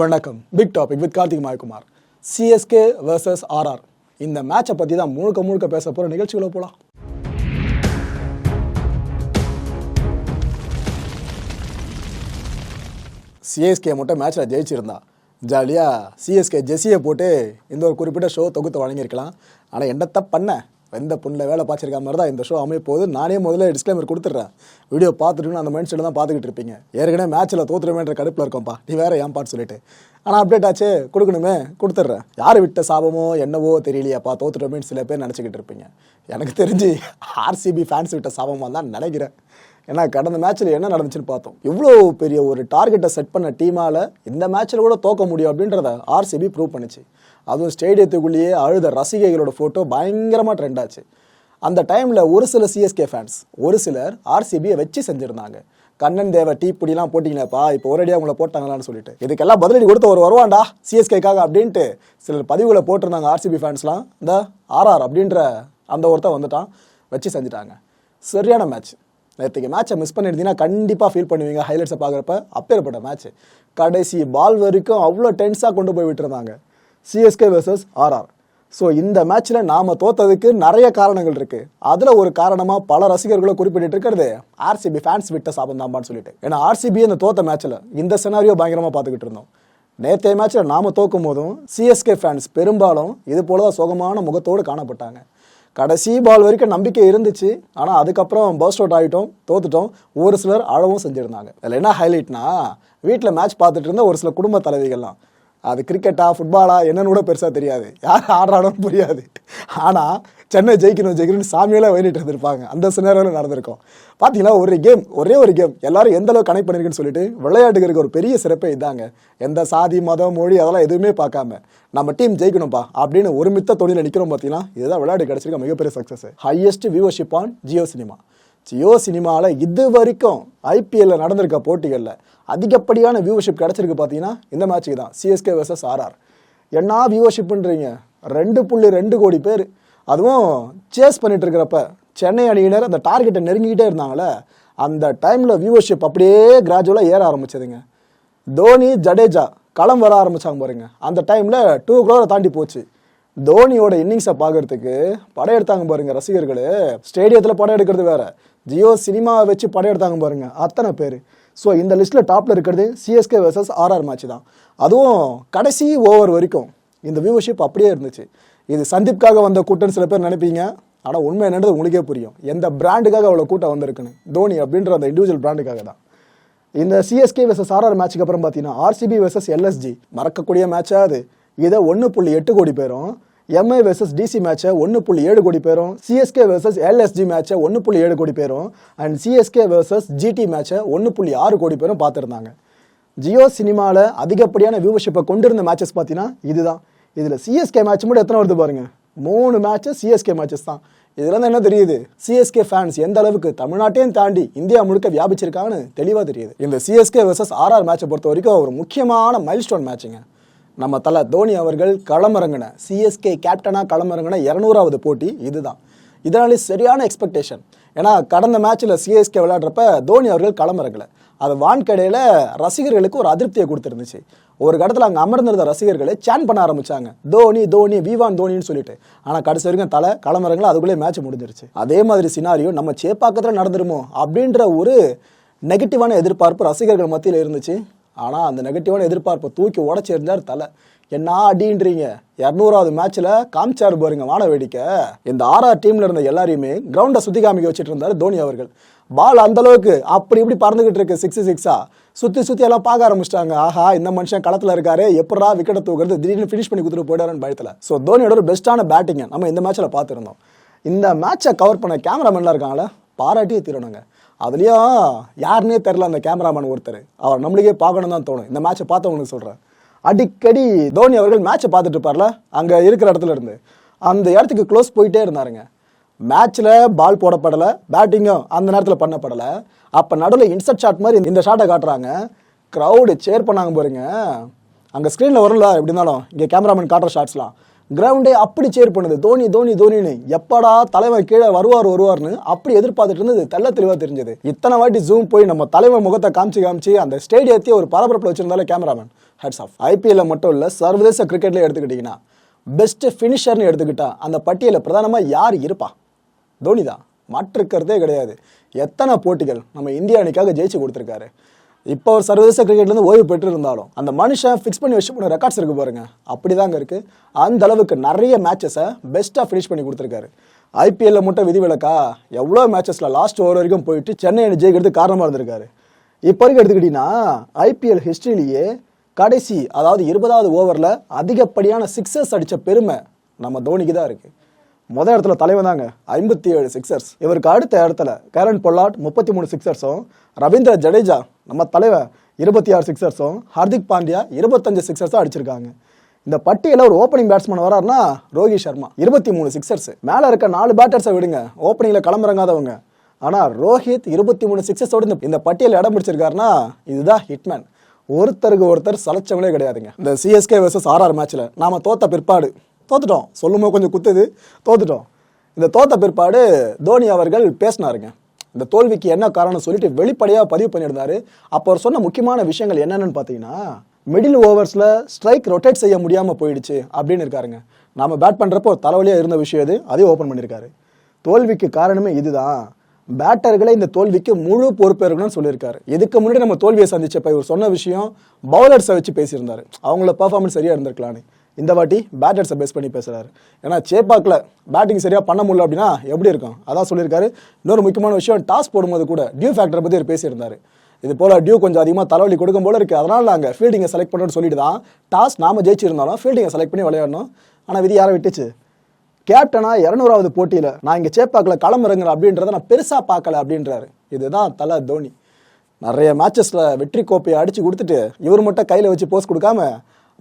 வணக்கம். Big topic with Karthik Mayakumar. CSK versus RR இந்த மேட்சை பற்றி தான் முழுக்க முழுக்க பேச போகிற நிகழ்ச்சிகளை போகலாம் சிஎஸ்கே மட்டும் மேட்ச்சில் ஜெயிச்சிருந்தா ஜாலியாக சிஎஸ்கே ஜெஸ்ஸியை போட்டு இந்த ஒரு குறிப்பிட்ட ஷோ தொகுத்து வழங்கியிருக்கலாம். ஆனால் என்னத்தை பண்ண? எந்த புண்ணில் வேலை பார்த்துருக்க மாதிரி தான் இந்த ஷோ அமைய நானே முதல்ல டிஸ்க்ளைமர் கொடுத்துட்றேன். வீடியோ பார்த்துட்டு அந்த மைண்ட் செட்டில் தான் பார்த்துக்கிட்டு இருப்பீங்க. ஏற்கனவே மேட்ச்சில் தோத்துருமேன்ற கடுப்பில் இருக்கோம்ப்பா நீ வேற ஏன் பாட்டு சொல்லிட்டு. ஆனால் அப்டேட் ஆச்சு. கொடுக்கணுமே. கொடுத்துட்றேன். யார் விட்ட சாபமோ என்னவோ தெரியலையாப்பா. தோத்துட்டோமேன்னு சில பேர் நினச்சிக்கிட்டு இருப்பீங்க. எனக்கு தெரிஞ்சு ஆர்சிபி ஃபேன்ஸ் விட்ட சாபமாக தான் நினைக்கிறேன். ஏன்னா கடந்த மேட்ச்சில் என்ன நடந்துச்சுன்னு பார்த்தோம். இவ்வளோ பெரிய ஒரு டார்கெட்டை செட் பண்ண டீமால் இந்த மேட்ச்சில் கூட தோக்க முடியும் அப்படின்றத ஆர்சிபி ப்ரூவ் பண்ணுச்சு. அதுவும் ஸ்டேடியத்துக்குள்ளேயே அழுத ரசிகைகளோட ஃபோட்டோ பயங்கரமாக ட்ரெண்ட் ஆச்சு. அந்த டைமில் ஒரு சில சிஎஸ்கே ஃபேன்ஸ் ஒரு சிலர் ஆர்சிபியை வச்சு செஞ்சுருந்தாங்க. கண்ணன் தேவ டீ பொடிலாம் போட்டிங்களேப்பா இப்போ ஒரேடியாக உங்களை போட்டாங்களான்னு சொல்லிட்டு. இதுக்கெல்லாம் பதிலடி கொடுத்து ஒரு வருவான்டா சிஎஸ்கேக்காக அப்படின்ட்டு சிலர் பதிவுகளை போட்டிருந்தாங்க ஆர்சிபி ஃபேன்ஸ்லாம் இந்த ஆர்ஆர் அப்படின்ற அந்த ஒருத்தன் வந்துட்டான் வச்சு செஞ்சுட்டாங்க. சரியான மேட்ச் நேற்றுக்கு மேட்சை மிஸ் பண்ணியிருந்தீங்கன்னா கண்டிப்பாக ஃபீல் பண்ணுவீங்க ஹைலைட்ஸை பார்க்குறப்ப அப்பேற்பட்ட மேட்ச் கடைசி பால் வரைக்கும் அவ்வளோ டென்ஸாக கொண்டு போய் விட்டுருந்தாங்க. சிஎஸ்கே வெர்சஸ் ஆர்ஆர் ஸோ இந்த மேட்ச்சில் நாம் தோத்ததுக்கு நிறைய காரணங்கள் இருக்குது அதில் ஒரு காரணமாக பல ரசிகர்களை குறிப்பிட்டு இருக்கிறது. ஆர்சிபி ஃபேன்ஸ் விட்ட சாபம் தான்பான்னு சொல்லிட்டு. ஏன்னா ஆர்சிபி இந்த தோத்த மேட்ச்சில் இந்த செனாரியோ பயங்கரமாக பார்த்துக்கிட்டு இருந்தோம். நேற்றைய மேட்ச்சில் நாம தோக்கும் போதும் சிஎஸ்கே ஃபேன்ஸ் பெரும்பாலும் இது போல தான் சோகமான முகத்தோடு காணப்பட்டாங்க. கடைசி பால் வரைக்கும் நம்பிக்கை இருந்துச்சு. ஆனால் அதுக்கப்புறம் பர்ஸ்ட் அவுட் ஆகிட்டோம் தோத்துட்டோம். ஒரு சிலர் அழவும் செஞ்சுருந்தாங்க. அதில் என்ன ஹைலைட்னா வீட்டில் மேட்ச் பார்த்துட்டு இருந்த ஒரு சில குடும்ப தலைவிகள்லாம். அது கிரிக்கெட்டா ஃபுட்பாலா என்னன்னு கூட பெருசாக தெரியாது. யார் ஆடுறானோன்னு புரியாது. ஆனால் சென்னை ஜெயிக்கணும் ஜெயிக்கணும்னு சாமியெல்லாம் வேண்டிட்டு இருந்திருப்பாங்க. அந்த சினரில் நடந்திருக்கும். பார்த்தீங்கன்னா ஒரு கேம் ஒரே ஒரு கேம் எல்லாரும் எந்த அளவுக்கு கனெக்ட் பண்ணிருக்குன்னு சொல்லிட்டு விளையாட்டுக்கு இருக்க ஒரு பெரிய சிறப்பே இதாங்க. எந்த சாதி மதம் மொழி அதெல்லாம் எதுவுமே பார்க்காம நம்ம டீம் ஜெயிக்கணும்ப்பா அப்படின்னு ஒருமித்த தொழிலில் நிற்கிறோம் பார்த்தீங்கன்னா இதுதான் விளையாட்டு கிடைச்சிருக்க மிகப்பெரிய success highest viewership on Jio Cinema Jio சினிமாவில் இது வரைக்கும் ஐபிஎல்ல நடந்திருக்க போட்டிகளில் அதிகப்படியான வியூவர்ஷிப் கிடச்சிருக்கு பார்த்தீங்கன்னா இந்த மேட்ச்சுக்கு தான். சிஎஸ்கே வர்சஸ் ஆர்ஆர் என்ன வியூவர்ஷிப்ன்றீங்க ரெண்டு புள்ளி ரெண்டு கோடி பேர். அதுவும் சேஸ் பண்ணிட்டு இருக்கிறப்ப சென்னை அணியினர் அந்த டார்கெட்டை நெருங்கிக்கிட்டே இருந்தாங்களே அந்த டைமில் வியூவர்ஷிப் அப்படியே கிராஜுவலாக ஏற ஆரம்பிச்சதுங்க. தோனி ஜடேஜா களம் வர ஆரம்பித்தாங்க பாருங்க. அந்த டைமில் டூ க்ரோரை தாண்டி போச்சு. தோனியோட இன்னிங்ஸை பார்க்கறதுக்கு படம் எடுத்தாங்க பாருங்க ரசிகர்கள். ஸ்டேடியத்தில் படம் எடுக்கிறது வேற. ஜியோ சினிமாவை வச்சு படம் எடுத்தாங்க பாருங்க. அத்தனை பேர். ஸோ இந்த லிஸ்ட்டில் டாப்பில் இருக்கிறது சிஎஸ்கே வர்சஸ் ஆர்ஆர் மேட்ச் தான். அதுவும் கடைசி ஓவர் வரைக்கும். இந்த வியூவர்ஷிப் அப்படியே இருந்துச்சு. இது சந்தீப்காக வந்த கூட்டம்னு சில பேர் நினைப்பீங்க. ஆனால் உண்மை என்னன்றது உங்களுக்கே புரியும். எந்த பிராண்டுக்காக அவ்வளோ கூட்டம் வந்திருக்குன்னு. தோனி அப்படின்ற அந்த இண்டிவிஜுவல் பிராண்டுக்காக தான். இந்த சிஎஸ்கே வெர்சஸ் ஆர்ஆர் மேட்ச்சுக்கு அப்புறம் பார்த்தீங்கன்னா ஆர்சிபி வெர்சஸ் எல்எஸ்ஜி மறக்கக்கூடிய மேட்சாக அது. இதை ஒன்று புள்ளி எட்டு கோடி பேரும் எம்ஐ வெர்சஸ் டிசி மேட்சை ஒன்று புள்ளி ஏழு கோடி பேரும் சிஎஸ்கே வெர்சஸ் எல்எஸ்ஜி மேட்சை ஒன்று புள்ளி ஏழு கோடி பேரும் அண்ட் சிஎஸ்கே வெர்சஸ் ஜிடி மேட்சை ஒன்று புள்ளி ஆறு கோடி பேரும் பார்த்துருந்தாங்க. ஜியோ சினிமாவில் அதிகப்படியான வியூவர்ஷிப்பை கொண்டிருந்த மேட்சஸ் பார்த்தீங்கன்னா இதுதான். இதில் சிஎஸ்கே மேட்ச் மட்டும் எத்தனை வருது பாருங்க? மூணு மேட்சஸ் சிஎஸ்கே மேட்சஸ் தான். இதுல என்ன தெரியுது? சிஎஸ்கே ஃபேன்ஸ் எந்த அளவுக்கு தமிழ்நாட்டையும் தாண்டி இந்தியா முழுக்க வியாபிச்சிருக்காங்கன்னு தெளிவாக தெரியுது. இந்த சிஎஸ்கே வெர்சஸ் ஆர்ஆர் மேட்சை பொறுத்த வரைக்கும் ஒரு முக்கியமான மைல்ஸ்டோன் மேட்சுங்க நம்ம தலை தோனி அவர்கள் களமிறங்கின. சிஎஸ்கே கேப்டனாக களமிறங்கின இரநூறாவது போட்டி இதுதான். இதனாலே சரியான எக்ஸ்பெக்டேஷன் ஏன்னா கடந்த மேட்ச்சில் சிஎஸ்கே விளையாடுறப்ப தோனி அவர்கள் களமிறங்கலை. அது வான்கடையில் ரசிகர்களுக்கு ஒரு அதிருப்தியை கொடுத்துருந்துச்சு. ஒரு கடத்தில் அங்கே அமர்ந்திருந்த ரசிகர்களை சேன் பண்ண ஆரம்பிச்சாங்க. தோனி தோனி விவான் தோனின்னு சொல்லிட்டு. ஆனால் கடைசி வரைக்கும் தலை களமிறங்கல அதுக்குள்ளே மேட்ச் முடிஞ்சிருச்சு. அதே மாதிரி சினாரியோ நம்ம சேப்பாக்கத்தில் நடந்துருமோ அப்படின்ற ஒரு நெகட்டிவான எதிர்பார்ப்பு ரசிகர்கள் மத்தியில் இருந்துச்சு. ஆனால் அந்த நெகட்டிவான எதிர்பார்ப்பை தூக்கி உடச்சி இருந்தார் தலை. என்ன அடின்றீங்க? இரநூறாவது மேட்ச்சில் காமிச்சாரு பாருங்க வான வேடிக்கை இந்த ஆர்ஆர் டீம்ல இருந்த எல்லாரையுமே கிரவுண்டை சுத்தி காமிக்க வச்சுட்டு இருந்தார் தோனி அவர்கள். பால் அந்த அளவுக்கு அப்படி இப்படி பறந்துகிட்டு இருக்கு சிக்ஸ் சிக்ஸா சுற்றி சுற்றி எல்லாம் பார்க்க ஆரம்பிச்சிட்டாங்க. ஆஹா இந்த மனுஷன் களத்தில் இருக்காரு. எப்படா விக்கெட்டை தூக்குறது? திடீர்னு ஃபினிஷ் பண்ணி கொடுத்துட்டு போயிடாருன்னு பயத்தில். ஸோ தோனியோட ஒரு பெஸ்ட்டான பேட்டிங்கை நம்ம இந்த மேட்ச்சில் பார்த்துருந்தோம். இந்த மேட்சை கவர் பண்ண கேமராமேன்லாம் இருக்காங்களே பாராட்டியே தீரணுங்க. அதுலேயும் யாருன்னே தெரில அந்த கேமராமேன் ஒருத்தர். அவர் நம்மளுக்கே பார்க்கணும் தான் தோணும். இந்த மேட்சை பார்த்தவங்களுக்கு சொல்கிறேன் அடிக்கடி தோனி அவர்கள் மேட்சை பார்த்துட்டு இருப்பார்ல? அங்கே இருக்கிற இடத்துல இருந்து. அந்த இடத்துக்கு க்ளோஸ் போயிட்டே இருந்தாருங்க. மேட்ச்சில் பால் போடப்படலை. பேட்டிங்கும் அந்த நேரத்தில் பண்ணப்படலை. அப்போ நடுவில் இன்சர்ட் ஷாட் மாதிரி இந்த ஷாட்டை காட்டுறாங்க. க்ரௌடு சேர் பண்ணாங்க பாருங்க. அங்கே ஸ்க்ரீனில் வரும்ல எப்படி இருந்தாலும். இங்கே கேமராமேன் காட்டுற ஷாட்ஸ்லாம் கிரவுண்டே அப்படி சேர் பண்ணுது. தோனி தோனி தோனின்னு எப்படா தலைவன் கீழே வருவார் வருவார்னு அப்படி எதிர்பார்த்துட்டு இருந்தது. தெள்ள தெளிவாக தெரிஞ்சது. இத்தனை வாட்டி ஜூம் போய் நம்ம தலைவன் முகத்தை காமிச்சு காமிச்சு அந்த ஸ்டேடியத்தையே ஒரு பரபரப்பில் வச்சிருந்தாலே கேமராமேன் ஹெட்ஸ் ஆஃப் ஐபிஎல்ல மட்டும் இல்லை சர்வதேச கிரிக்கெட்ல எடுத்துக்கிட்டிங்கன்னா பெஸ்ட் ஃபினிஷர்னு எடுத்துக்கிட்டா அந்த பட்டியலில் பிரதானமாக யார் இருப்பா? தோனி தான் மாற்றிருக்கிறதே கிடையாது. எத்தனை போட்டிகள் நம்ம இந்திய அணிக்காக ஜெயிச்சு கொடுத்துருக்காரு. இப்போ ஒரு சர்வதேச கிரிக்கெட்லேருந்து ஓய்வு பெற்று இருந்தாலும் அந்த மனுஷன் ஃபிக்ஸ் பண்ணி வச்சு போன ரெக்கார்ட்ஸ் இருக்கு பாருங்க. அப்படிதாங்க இருக்கு. அந்த அளவுக்கு நிறைய மேட்சஸை பெஸ்ட்டாக ஃபினிஷ் பண்ணி கொடுத்துருக்காரு. ஐபிஎல்ல மட்டும் விதிவிலக்கா? எவ்வளோ மேட்சஸில் லாஸ்ட் ஓவர் வரைக்கும் போயிட்டு சென்னை அணி ஜெயிக்கிறதுக்கு காரணமாக இருந்திருக்காரு. இப்போ வரைக்கும் எடுத்துக்கிட்டிங்கன்னா ஐபிஎல் ஹிஸ்ட்ரியிலேயே கடைசி அதாவது இருபதாவது ஓவரில் அதிகப்படியான சிக்ஸஸ் அடித்த பெருமை நம்ம தோனிக்கு தான் இருக்குது முதல் இடத்துல தலைவன் தாங்க. ஐம்பத்தி ஏழு சிக்ஸர்ஸ் இவருக்கு அடுத்த இடத்துல கரண் பொல்லாட் முப்பத்தி மூணு சிக்ஸர்ஸும் ரவீந்திர ஜடேஜா நம்ம தலைவன் இருபத்தி ஆறு சிக்ஸர்ஸும் ஹர்திக் பாண்டியா இருபத்தஞ்சு சிக்ஸர்ஸும் அடிச்சிருக்காங்க. இந்த பட்டியலில் ஒரு ஓப்பனிங் பேட்ஸ்மேன் வராருன்னா ரோஹித் சர்மா. இருபத்தி மூணு சிக்ஸர்ஸ் மேலே இருக்க நாலு பேட்டர்ஸை விடுங்க. ஓப்பனிங்கில் கிளம்புறங்காதவங்க ஆனால் ரோஹித் இருபத்தி மூணு சிக்ஸஸோடு இந்த இந்த பட்டியலில் இடம் பிடிச்சிருக்காருன்னா இதுதான் ஹிட்மேன் ஒருத்தருக்கு ஒருத்தர் சலைச்சவங்களே கிடையாதுங்க. இந்த சிஎஸ்கே வர்சஸ் ஆர்ஆர் மேட்ச்சில் நாம தோத்த பிற்பாடு தோத்துட்டோம். சொல்லும்போது கொஞ்சம் குத்துது. தோத்துட்டோம். இந்த தோத்த பிற்பாடு தோனி அவர்கள் பேசினாருங்க. இந்த தோல்விக்கு என்ன காரணம் சொல்லிட்டு வெளிப்படையாக பதிவு பண்ணியிருந்தாரு. அப்போ அவர் சொன்ன முக்கியமான விஷயங்கள் என்னென்னு பார்த்தீங்கன்னா மிடில் ஓவர்ஸில் ஸ்ட்ரைக் ரொட்டேட் செய்ய முடியாமல் போயிடுச்சு அப்படின்னு இருக்காருங்க. நாம் பேட் பண்ணுறப்போ தலைவலியாக இருந்த விஷயம் இது. அதையும் ஓப்பன் பண்ணியிருக்காரு. தோல்விக்கு காரணமே இதுதான். பேட்டர்களை இந்த தோல்விக்கு முழு பொறுப்பேற்கணும்னு சொல்லியிருக்காரு. இதுக்கு முன்னாடி நம்ம தோல்வியை சந்திச்சப்ப இவர் சொன்ன விஷயம் பவுலர்ஸை வச்சு பேசியிருந்தாரு. அவங்கள பர்ஃபார்மன்ஸ் சரியாக இருந்திருக்கலான்னு இந்த வாட்டி பேட்டர்ஸை பேஸ் பண்ணி பேசுகிறாரு ஏன்னா சேப்பாக்கில் பேட்டிங் சரியாக பண்ண முடியல அப்படின்னா எப்படி இருக்கும்? அதான் சொல்லியிருக்காரு. இன்னொரு முக்கியமான விஷயம் டாஸ் போடும்போது கூட டியூ ஃபேக்டரை பற்றி அவர் பேசியிருந்தாரு. இது போல் டியூ கொஞ்சம் அதிகமாக தலைவலி கொடுக்கும் போல இருக்குது அதனால் நாங்கள் ஃபீல்டிங்கை செலக்ட் பண்ணுறோன்னு சொல்லிட்டு தான் டாஸ் நாம ஜெயிச்சிருந்தாலும் ஃபீல்டிங்கை செலக்ட் பண்ணி விளையாடணும். ஆனால் விதி யாரை விட்டுச்சு? கேப்டனா இரநூறாவது போட்டியில் நான் இங்கே சேப்பாக்கில் களம் அப்படின்றத நான் பெருசாக பார்க்கல அப்படின்றாரு. இதுதான் தலை தோனி. நிறைய மேட்சஸில் வெற்றி கோப்பையை அடித்து கொடுத்துட்டு இவர் மட்டும் கையில் வச்சு போஸ்ட் கொடுக்காம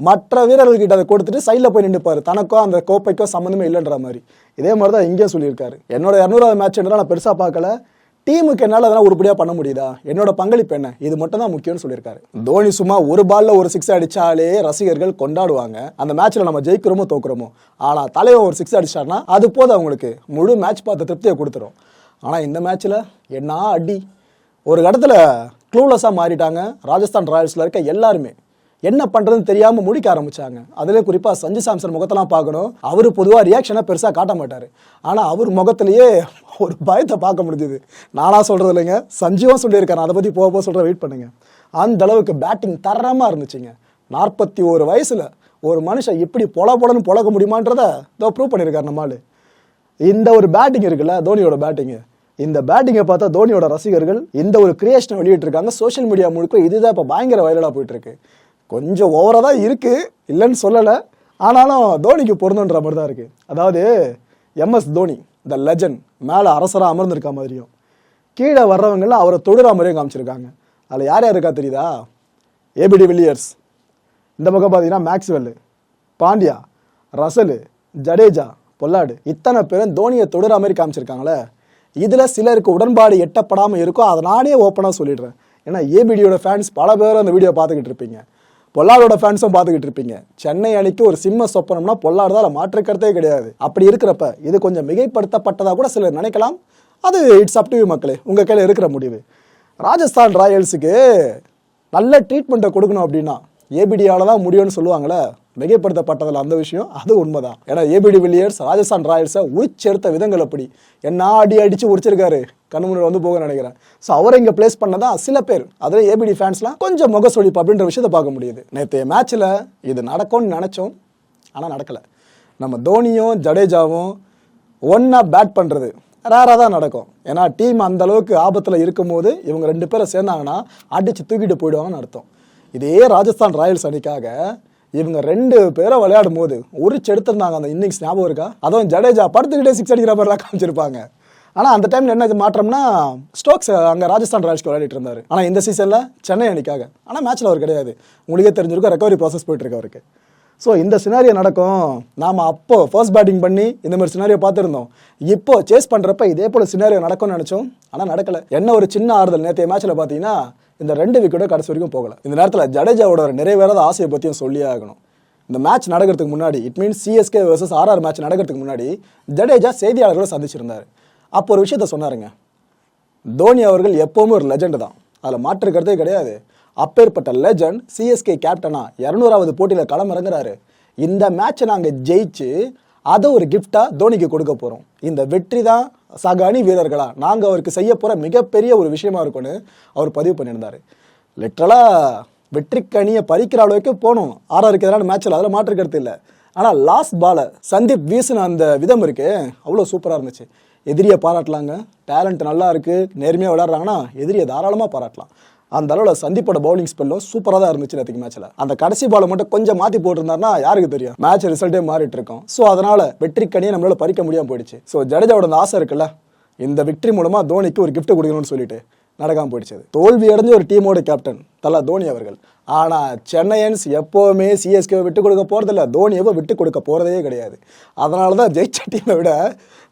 மற்ற வீரர்கள்கிட்ட அதை கொடுத்துட்டு சைடில் போய் நின்றுப்பார் தனக்கோ அந்த கோப்பைக்கோ சம்மந்தமே இல்லைன்ற மாதிரி. இதே மாதிரி தான் இங்கேயும் சொல்லியிருக்காரு. என்னோட இரநூறாவது மேட்ச் நான் பெருசாக பார்க்கல. டீமுக்கு என்னால் அதெல்லாம் உருப்படியாக பண்ண முடியுதா? என்னோட பங்களிப்பு என்ன? இது மட்டும் தான் முக்கியம்னு சொல்லியிருக்காரு. தோனி சும்மா ஒரு பாலில் ஒரு சிக்ஸ் அடித்தாலே ரசிகர்கள் கொண்டாடுவாங்க. அந்த மேட்ச்சில் நம்ம ஜெயிக்கிறோமோ தோக்குறோமோ. ஆனால் தலைவன் ஒரு சிக்ஸ் அடிச்சார்னா அது போதும் அவங்களுக்கு. முழு மேட்ச் பார்த்த திருப்தியை கொடுத்துரும். ஆனால் இந்த மேட்ச்சில் என்ன அடி. ஒரு இடத்துல க்ளூலெஸ்ஸாக மாறிட்டாங்க. ராஜஸ்தான் ராயல்ஸில் இருக்க எல்லாருமே. என்ன பண்றதுன்னு தெரியாம முடிக்க ஆரம்பிச்சாங்க. அதுல குறிப்பா சஞ்சு சாம்சன் முகத்தெல்லாம் பார்க்கணும். அவர் பொதுவா ரியாக்ஷனை பெருசா காட்ட மாட்டாரு. ஆனா அவர் முகத்திலேயே ஒரு பயத்தை பார்க்க முடிஞ்சுது. நானா சொல்றது இல்லைங்க. சஞ்சுவும் சொல்லியிருக்காரு. அதை பத்தி போக போக சொல்ற வெயிட் பண்ணுங்க. அந்த அளவுக்கு பேட்டிங் தரமா இருந்துச்சுங்க. நாற்பத்தி ஒரு வயசுல ஒரு மனுஷன் இப்படி பொல பொலன்னு பொழக்க முடியுமான்றத இதோ ப்ரூவ் பண்ணியிருக்காரு நம்மால் இந்த ஒரு பேட்டிங் இருக்குல்ல தோனியோட பேட்டிங் இந்த பேட்டிங்கை பார்த்தா தோனியோட ரசிகர்கள் இந்த ஒரு கிரியேஷனை வெளியிட்டிருக்காங்க. சோஷியல் மீடியா முழுக்க இதுதான் இப்போ பயங்கர வைரலாக போயிட்டு இருக்கு கொஞ்சம் ஓவராக தான் இருக்குது இல்லைன்னு சொல்லலை. ஆனாலும் தோனிக்கு பொருந்துன்ற மாதிரி தான் இருக்குது அதாவது எம்எஸ் தோனி த லெஜண்ட் மேலே அரசராக அமர்ந்திருக்க மாதிரியும். கீழே வர்றவங்களாம் அவரை தொடுற மாதிரியும் காமிச்சிருக்காங்க. அதில் யார் யார் இருக்கா தெரியுதா? ஏபிடி வில்லியர்ஸ் இந்த பக்கம் பார்த்தீங்கன்னா Maxwell Pandya Russell Jadeja Pollard இத்தனை பேரும் தோனியை தொடுற மாதிரி காமிச்சிருக்காங்களே. இதில் சிலருக்கு உடன்பாடு எட்டப்படாமல் இருக்கும் அதை நானே ஓப்பனாக சொல்லிடுறேன். ஏன்னா ஏபிடியோட ஃபேன்ஸ் பல பேரும் அந்த வீடியோ பார்த்துக்கிட்டு இருப்பீங்க. பொல்லாரோட ஃபேன்ஸும் பார்த்துக்கிட்டு இருப்பீங்க சென்னை அணிக்கு ஒரு சிம்ம சொப்பனம்னா பொல்லார் தான் மாற்றுக்கிறதே கிடையாது. அப்படி இருக்கிறப்ப இது கொஞ்சம் மிகைப்படுத்தப்பட்டதாக கூட சிலர் நினைக்கலாம். அது இட்ஸ் அப் டு மக்களே. உங்கள் கையில் இருக்கிற முடிவு. ராஜஸ்தான் ராயல்ஸுக்கு நல்ல ட்ரீட்மெண்ட்டை கொடுக்கணும் அப்படின்னா ஏபிடியால் தான் முடியும்னு சொல்லுவாங்களே. மிகைப்படுத்தப்பட்டதில் அந்த விஷயம் அது உண்மைதான். ஏன்னா ஏபிடி வில்லியர்ஸ் ராஜஸ்தான் ராயல்ஸை உரிச்செடுத்த விதங்கள் அப்படி என்ன அடி அடிச்சு உடிச்சிருக்காரு கண்ணு வந்து போக நினைக்கிறேன். ஸோ அவரை இங்கே பிளேஸ் பண்ணதான் சில பேர். அதில் ஏபிடி ஃபேன்ஸ்லாம் கொஞ்சம் முகசொலிப்பு அப்படின்ற விஷயத்தை பார்க்க முடியுது. நேற்றைய மேட்ச்சில் இது நடக்கும்னு நினச்சோம் ஆனால் நடக்கலை. நம்ம தோனியும் ஜடேஜாவும் ஒன்றா பேட் பண்ணுறது ரேராக தான் நடக்கும். ஏன்னா டீம் அந்த அளவுக்கு ஆபத்தில் இருக்கும்போது இவங்க ரெண்டு பேரும் சேர்ந்தாங்கன்னா அடித்து தூக்கிட்டு போயிடுவாங்கன்னு அர்த்தம். இதே ராஜஸ்தான் ராயல்ஸ் அணிக்காக இவங்க ரெண்டு பேரும் விளையாடும் போது ஒரு எடுத்திருந்தாங்க அந்த இன்னிங்ஸ் ஞாபகம் இருக்கா? அதுவும் ஜடேஜா படுத்துக்கிட்டே சிக்ஸ் அடிக்கிற மாதிரிலாம் காமிச்சிருப்பாங்க. ஆனால் அந்த டைம்ல என்ன இது மாற்றம்னா ஸ்டோக்ஸ் அங்கே ராஜஸ்தான் ராயல்ஸ்க்கு விளையாடிட்டு இருந்தாரு. ஆனால் இந்த சீசனில் சென்னை அணிக்காக. ஆனால் மேட்ச்சில் அவர் கிடையாது. உங்களுக்கே தெரிஞ்சிருக்கும் ரெக்கவரி ப்ராசஸ் போயிட்டு அவருக்கு. ஸோ இந்த சினாரியோ நடக்கும். நாம் அப்போ ஃபர்ஸ்ட் பேட்டிங் பண்ணி இந்த மாதிரி சினாரியோ பார்த்துருந்தோம். இப்போ சேஸ் பண்ணுறப்ப இதே போல் சினாரியோ நடக்கும்னு நினச்சோம். ஆனால் நடக்கலை. என்ன ஒரு சின்ன ஆறுதல்? நேற்றைய மேட்ச்சில் பார்த்தீங்கன்னா இந்த ரெண்டு விக்கெட்டும் கடைசி வரைக்கும் போகல. இந்த நேரத்தில் ஜடேஜாவோட நிறைவேறாத ஆசையை பற்றியும் சொல்லியே ஆகணும். இந்த மேட்ச் நடக்கிறதுக்கு முன்னாடி it means CSK versus RR match நடக்கிறதுக்கு முன்னாடி ஜடேஜா செய்தியாளர்களை சந்திச்சிருந்தாரு. அப்போ ஒரு விஷயத்த சொன்னாருங்க. தோனி அவர்கள் எப்போவுமே ஒரு லெஜெண்ட் தான். அதில் மாற்றுக்கிறதே கிடையாது. அப்பேற்பட்ட லெஜண்ட் சிஎஸ்கே கேப்டனா இரநூறாவது போட்டியில் களமிறங்குறாரு. இந்த மேட்சை நாங்கள் ஜெயிச்சு அதை ஒரு கிஃப்டாக தோனிக்கு கொடுக்க போகிறோம் இந்த வெற்றி தான் சக அணி வீரர்களா? நாங்கள் அவருக்கு செய்ய போகிற மிகப்பெரிய ஒரு விஷயமா இருக்கும்னு அவர் பதிவு பண்ணியிருந்தாரு. லிட்ரலா வெற்றி கனியை பறிக்கிற அளவுக்கு போகணும் ஆறாருக்கு எதிரான மேட்சில் அதில் மாற்று கருத்து இல்லை. ஆனால் லாஸ்ட் பாலை சந்தீப் வீசின அந்த விதம் இருக்கு. அவ்வளோ சூப்பராக இருந்துச்சு. எதிரியை பாராட்டலாங்க. டேலண்ட் நல்லா இருக்கு. நேர்மையாக விளையாடுறாங்கன்னா எதிரியை தாராளமாக பாராட்டலாம். அந்த அளவில் சந்தீப்போட பவுலிங் ஸ்பெல்லும் சூப்பராக தான் இருந்துச்சு நேற்றுக்கு மேட்ச்சில் அந்த கடைசி பாலை மட்டும் கொஞ்சம் மாற்றி போட்டிருந்தாருன்னா யாருக்கு தெரியும்? மேட்ச் ரிசல்ட்டே மாறிட்டு இருக்கும். ஸோ அதனால் வெற்றி கனியை பறிக்க முடியாமல் போயிடுச்சு. ஸோ ஜடேஜாவோட ஆசை இருக்குல்ல? இந்த விக்டரி மூலமாக தோனிக்கு ஒரு கிஃப்ட் கொடுக்கணும்னு சொல்லிட்டு நடக்காமல் போயிடுச்சு. அது. தோல்வி அடைஞ்ச ஒரு டீமோட கேப்டன் தலா தோனி அவர்கள். ஆனால் சென்னையன்ஸ் எப்போவுமே சிஎஸ்கே விட்டு கொடுக்க போகிறதில்ல தோனியவை விட்டு கொடுக்க போகிறதே கிடையாது. அதனால தான் ஜெயிச்ச டீமை விட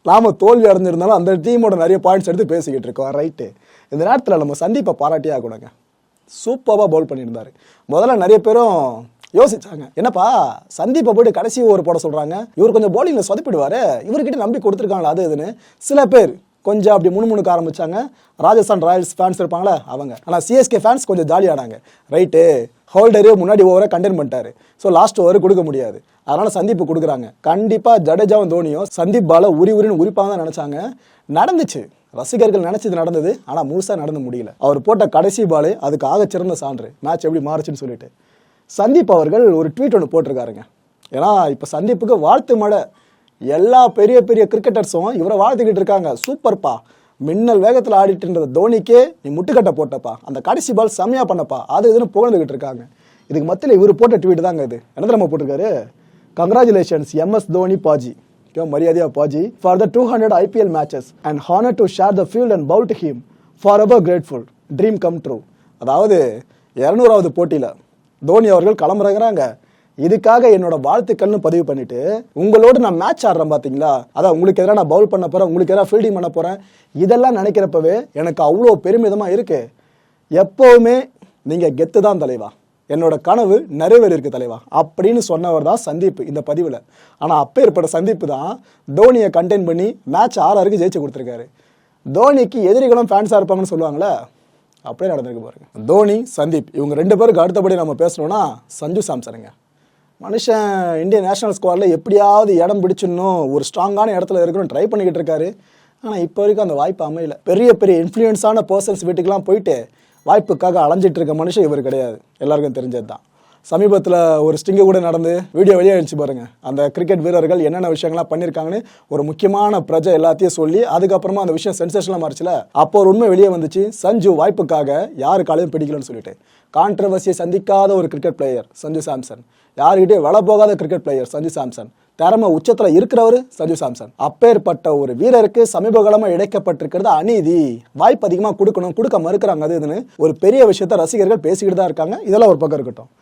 நாம் தோல்வி அடைஞ்சிருந்தாலும் அந்த டீமோட நிறைய பாயிண்ட்ஸ் எடுத்து பேசிக்கிட்டு இருக்கோம். ரைட்டு இந்த நேரத்தில் நம்ம சந்தீப்பை பாராட்டியே ஆகணுங்க சூப்பராக பவுல் பண்ணியிருந்தார். முதல்ல நிறைய பேரும் யோசிச்சாங்க என்னப்பா சந்தீப்பை போயிட்டு கடைசி ஓவர் போட சொல்கிறாங்க இவர் கொஞ்சம் போலிங்கில் சொதப்பிடுவார். இவர்கிட்ட நம்பி கொடுத்துருக்காங்களா அது இதுன்னு? சில பேர் கொஞ்சம் அப்படி முணுமுணுக்க ஆரம்பித்தாங்க ராஜஸ்தான் ராயல்ஸ் ஃபேன்ஸ் இருப்பாங்களே அவங்க. ஆனால் சிஎஸ்கே ஃபேன்ஸ் கொஞ்சம் ஜாலியானாங்க. ரைட்டு ஹோல்டரே முன்னாடி ஓவரை கண்டெயின் பண்ணிட்டாரு. ஸோ லாஸ்ட் ஓவர் கொடுக்க முடியாது. அதனால் சந்தீப் கொடுக்குறாங்க. கண்டிப்பாக ஜடேஜாவும் தோனியும் சந்தீப் பால உரி உரின்னு உரிப்பாக தான் நினச்சாங்க. நடந்துச்சு. ரசிகர்கள் நினைச்சது நடந்தது ஆனால் முழுசாக நடந்து முடியல. அவர் போட்ட கடைசி பாலு அதுக்கு ஆக சிறந்த சான்று. மேட்ச் எப்படி மாறுச்சுன்னு சொல்லிட்டு. சந்தீப் அவர்கள் ஒரு ட்வீட் ஒன்று போட்டிருக்காருங்க. ஏன்னா இப்போ சந்தீப்புக்கு வாழ்த்து மழை. எல்லா பெரிய பெரிய கிரிக்கெட்டர்ஸும் இவரை வாழ்த்துக்கிட்டு இருக்காங்க. சூப்பர்ப்பா மின்னல் வேகத்தில் ஆடிட்டு இருந்த தோனிக்கே நீ முட்டுக்கட்டை போட்டப்பா. அந்த கடைசி பால் செம்மையா பண்ணப்பா. அது இதுன்னு புகழ்ந்துகிட்டு இருக்காங்க. இதுக்கு மத்தியில் இவர் போட்ட ட்வீட் தாங்க இது. என்ன தெரியுமா போட்டிருக்காரு? Congratulations MS Dhoni paaji. Okay மரியாதையா paaji for the two hundred IPL matches and honour to share the field and bowl to him forever grateful dream come true அதாவது இரநூறாவது போட்டியில் தோனி அவர்கள் கிளம்புறங்கிறாங்க இதுக்காக என்னோட வாழ்த்துக்கள்னு பதிவு பண்ணிட்டு உங்களோட நான் மேட்ச் ஆடுறேன் பார்த்தீங்களா அதான் உங்களுக்கு எதிராக நான் பவுல் பண்ண போகிறேன் உங்களுக்கு எதிராக ஃபீல்டிங் பண்ண போகிறேன் இதெல்லாம் நினைக்கிறப்பவே எனக்கு அவ்வளோ பெருமிதமாக இருக்குது எப்போவுமே நீங்கள் கெத்து தான் தலைவா. என்னோட கனவு நிறைவேறியிருக்கு தலைவா. அப்படின்னு சொன்னவர் தான் சந்தீப் இந்த பதிவில். ஆனால் அப்போ ஏற்பட்ட சந்தீப் தான் தோனியை கண்டெயின் பண்ணி மேட்ச் ஆறாருக்கு ஜெயிச்சு கொடுத்துருக்காரு. தோனிக்கு எதிரிகளும் ஃபேன்ஸாக இருப்பாங்கன்னு சொல்லுவாங்களே அப்படியே நடந்திருக்கு பாருங்க. தோனி சந்தீப் இவங்க ரெண்டு பேருக்கு அடுத்தபடி நம்ம பேசணும்னா சஞ்சு சாம்சனுங்க. மனுஷன் இந்தியன் நேஷனல் ஸ்குவாடில் எப்படியாவது இடம் பிடிச்சிடணும் ஒரு ஸ்ட்ராங்கான இடத்துல இருக்கணும் ட்ரை பண்ணிக்கிட்டு இருக்காரு. ஆனால் இப்போ வரைக்கும் அந்த வாய்ப்பு அமையல. பெரிய பெரிய இன்ஃப்ளூயன்ஸான பர்சன்ஸ் வீட்டுக்கெல்லாம் போயிட்டு வாய்ப்புக்காக அலைஞ்சிட்டு இருக்க மனுஷன் இவர் கிடையாது. எல்லாருக்கும் தெரிஞ்சது தான் சமீபத்தில் ஒரு ஸ்டிங்கு கூட நடந்து வீடியோ வெளியாகிடுச்சு பாருங்கள் அந்த கிரிக்கெட் வீரர்கள் என்னென்ன விஷயங்கள்லாம் பண்ணியிருக்காங்கன்னு ஒரு முக்கியமான பிரஜை எல்லாத்தையும் சொல்லி அதுக்கப்புறமா அந்த விஷயம் சென்சேஷனாக மாறிச்சுல அப்போ ஒரு உண்மை வெளியே வந்துச்சு. சஞ்சு வாய்ப்புக்காக யாருக்காலையும் பிடிக்கலன்னு சொல்லிட்டு. கான்ட்ரவர்சியை சந்திக்காத ஒரு கிரிக்கெட் பிளேயர் சஞ்சு சாம்சன். யாருக்கிட்டே வள போகாத கிரிக்கெட் பிளேயர் சஞ்சு சாம்சன். திறமை உச்சத்தில் இருக்கிறவர் சஞ்சு சாம்சன். அப்பேற்பட்ட ஒரு வீரருக்கு சமீப காலமா இழைக்கப்பட்டிருக்கிறது அநீதி. வாய்ப்பு அதிகமாக கொடுக்கணும் கொடுக்க மறுக்கிறாங்க அது இதுன்னு ஒரு பெரிய விஷயத்த ரசிகர்கள் பேசிக்கிட்டு தான் இருக்காங்க. இதெல்லாம் ஒரு பக்கம் இருக்கட்டும்.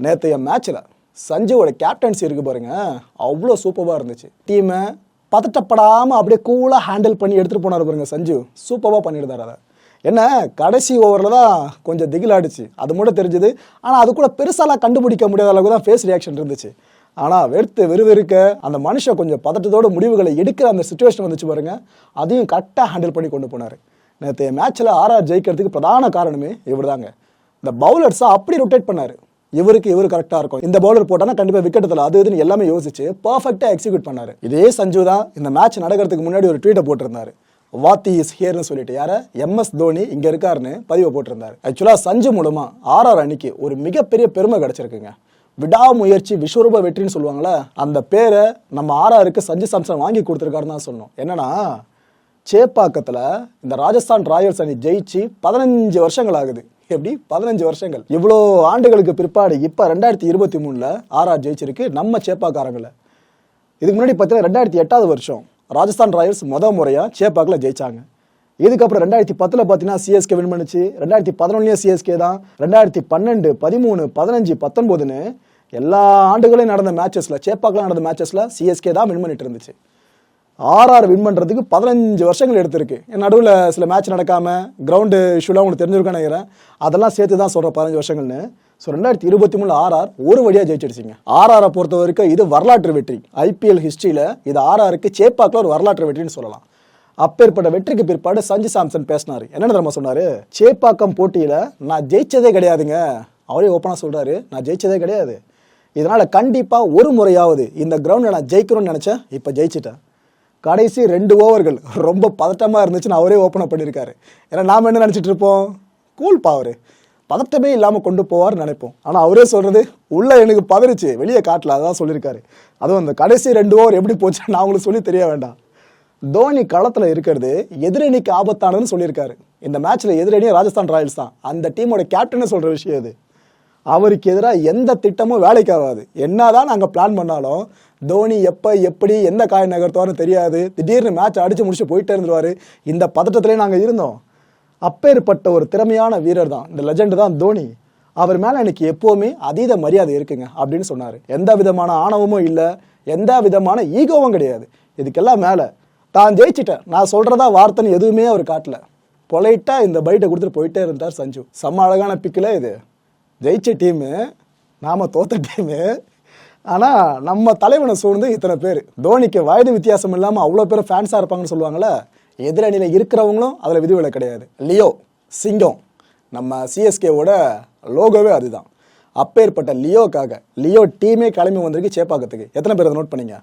நேற்றைய மேட்ச்சில் சஞ்சுவோட கேப்டன்சி இருக்கு பாருங்க. அவ்வளோ சூப்பராக இருந்துச்சு. டீமை பதட்டப்படாமல் அப்படியே கூலாக ஹேண்டில் பண்ணி எடுத்துகிட்டு போனார் பாருங்க சஞ்சு. சூப்பராக பண்ணியிருந்தார் அதை. என்ன கடைசி ஓவரில் தான் கொஞ்சம் திகிலாடிச்சு. அது மட்டும் தெரிஞ்சுது. ஆனால் அது கூட பெருசாலாம் கண்டுபிடிக்க முடியாத அளவுக்கு தான் ஃபேஸ் ரியாக்ஷன் இருந்துச்சு. ஆனால் வெறுத்து வெறுவெறுக்க அந்த மனுஷன் கொஞ்சம் பதட்டத்தோட முடிவுகளை எடுக்கிற அந்த சுச்சுவேஷன் வந்துச்சு பாருங்க. அதையும் கரெக்டாக ஹேண்டில் பண்ணி கொண்டு போனார். நேற்று மேட்ச்சில் ஆர்ஆர் ஜெயிக்கிறதுக்கு பிரதான காரணமே இவர் தாங்க இந்த பவுலர்ஸை அப்படி ரொட்டேட் பண்ணார். இவருக்கு இவர் கரெக்டாக இருக்கும். இந்த பவுலர் போட்டானா கண்டிப்பாக விக்கெட் தரல அது இதுன்னு எல்லாமே யோசிச்சு பர்ஃபெக்டாக எக்ஸிக்யூட் பண்ணாரு. இதே சஞ்சு தான் இந்த மேட்ச் நடக்கிறதுக்கு முன்னாடி ஒரு ட்வீட்டை போட்டிருந்தாரு. வாத்தி இஸ் ஹியர்னு சொல்லிட்டு. யார? எம்எஸ் தோனி இங்க இருக்காருன்னு பதிவை போட்டிருந்தாரு. ஆக்சுவலா சஞ்சு மூலமா ஆர்ஆர் அணிக்கு ஒரு மிகப்பெரிய பெருமை கிடைச்சிருக்குங்க. விடாமுயற்சி விஸ்வரூப வெற்றின்னு சொல்லுவாங்களே அந்த பேரை நம்ம ஆர்ஆருக்கு சஞ்சு சாம்சன் வாங்கி கொடுத்துருக்காருன்னு தான் சொன்னோம் என்னன்னா சேப்பாக்கத்தில் இந்த ராஜஸ்தான் ராயல்ஸ் அணி ஜெயிச்சு பதினஞ்சு வருஷங்கள் ஆகுது. எப்படி? பதினஞ்சு வருஷங்கள். இவ்வளோ ஆண்டுகளுக்கு பிற்பாடு இப்போ ரெண்டாயிரத்தி இருபத்தி மூணில் ஆர்ஆர் ஜெயிச்சிருக்கு நம்ம சேப்பாக்காரங்களை. இதுக்கு முன்னாடி பார்த்தீங்கன்னா ரெண்டாயிரத்தி எட்டாவது வருஷம் ராஜஸ்தான் ராயல்ஸ் முத முறையாக சேப்பாக்கில் ஜெயிச்சாங்க. இதுக்கப்புறம் ரெண்டாயிரத்தி பத்தில் பார்த்தீங்கன்னா சிஎஸ்கே வின் பண்ணுச்சு. ரெண்டாயிரத்தி பதினொன்னுலேயும் சிஎஸ்கே தான். ரெண்டாயிரத்தி பன்னெண்டு பதிமூணு பதினஞ்சு பத்தொன்பதுன்னு எல்லா ஆண்டுகளையும் நடந்த மேட்சஸில் சேப்பாக்கில் நடந்த மேட்சஸில் சிஎஸ்கே தான் வின் பண்ணிட்டு இருந்துச்சு. ஆர்ஆர் வின் பண்ணுறதுக்கு பதினஞ்சு வருஷங்கள் எடுத்திருக்கு. நடுவில் சில மேட்ச் நடக்காமல் கிரவுண்டு இஷ்யூலாம் உங்களுக்கு தெரிஞ்சிருக்கான்னு நினைக்கிறேன். அதெல்லாம் சேர்த்து தான் சொல்கிறேன் பதினஞ்சு வருஷங்கள்னு. ஸோ ரெண்டாயிரத்தி இருபத்தி மூணு ஆர்ஆர் ஒரு வழியாக ஜெயிச்சிடுச்சிங்க. ஆர்ஆரை பொறுத்த வரைக்கும் இது வரலாற்று வெற்றி. ஐபிஎல் ஹிஸ்ட்ரியில் இது ஆர்ஆருக்கு சேப்பாக்கில் ஒரு வரலாற்று வெற்றின்னு சொல்லலாம். அப்பேற்பட்ட வெற்றிக்கு பிற்பாடு சஞ்சு சாம்சன் பேசினார். என்ன தெரியுமா சொன்னார்? சேப்பாக்கம் போட்டியில் நான் ஜெயிச்சதே கிடையாதுங்க. அவரே ஓப்பனாக சொல்கிறாரு நான் ஜெயிச்சதே கிடையாது. இதனால் கண்டிப்பாக ஒரு முறையாவது இந்த கிரவுண்ட்ல நான் ஜெயிக்கணும்னு நினச்சேன். இப்போ ஜெயிச்சிட்டேன். கடைசி ரெண்டு ஓவர்கள் ரொம்ப பதட்டமாக இருந்துச்சுன்னு அவரே ஓப்பன் பண்ணியிருக்காரு. ஏன்னா நாம் என்ன நினச்சிட்டு இருப்போம்? கூல் பாவரு பதட்டமே இல்லாமல் கொண்டு போவார்னு நினைப்போம். ஆனால் அவரே சொல்கிறது உள்ளே எனக்கு பதறிச்சு வெளியே காட்டல அதான் சொல்லியிருக்காரு. அதுவும் அந்த கடைசி ரெண்டு ஓவர் எப்படி போச்சு நான் உங்களுக்கு சொல்லி தெரிய வேண்டாம். தோனி களத்தில் இருக்கிறது எதிரணிக்கு ஆபத்தானதுன்னு சொல்லியிருக்காரு. இந்த மேட்ச்சில் எதிரணியும் ராஜஸ்தான் ராயல்ஸ் தான். அந்த டீமோட கேப்டனே சொல்கிற விஷயம் இது. அவருக்கு எதிராக எந்த திட்டமும் வேலைக்கு ஆகாது. என்னதான் நாங்கள் பிளான் பண்ணாலும் தோனி எப்போ எப்படி எந்த காய நகர்த்துவார்னு தெரியாது. திடீர்னு மேட்ச் அடிச்சு முடிச்சு போயிட்டே இருந்துருவாரு. இந்த பதட்டத்திலே நாங்கள் இருந்தோம். அப்பேற்பட்ட ஒரு திறமையான வீரர் தான். இந்த லெஜெண்டு தான் தோனி. அவர் மேலே எனக்கு எப்போவுமே அதீத மரியாதை இருக்குங்க அப்படின்னு சொன்னார். எந்த விதமான ஆணவமும் இல்லை. எந்த விதமான ஈகோவும் கிடையாது. இதுக்கெல்லாம் மேலே. தான் ஜெயிச்சிட்டேன். நான் சொல்கிறதா வார்த்தைன்னு எதுவுமே அவர் காட்டல. பொலைட்டாக இந்த பைட்டை கொடுத்துட்டு போயிட்டே இருந்தார் சஞ்சு. செம்ம அழகான பிக்கில் இது. ஜெயிச்ச டீமு நாம தோத்த டீமு ஆனால் நம்ம தலைவனை சூழ்ந்து இத்தனை பேர். தோனிக்கு வயது வித்தியாசம் இல்லாமல் அவ்வளோ பேர் ஃபேன்ஸாக இருப்பாங்கன்னு சொல்லுவாங்கல்ல எதிரணியில் இருக்கிறவங்களும் அதில் விதிவிலை கிடையாது. லியோ சிங்கம் நம்ம சிஎஸ்கேவோட லோகோவே அதுதான். அப்பேற்பட்ட லியோக்காக லியோ டீமே கிளம்பி வந்திருக்கு சேப்பாக்கத்துக்கு. எத்தனை பேர் அதை நோட் பண்ணீங்க?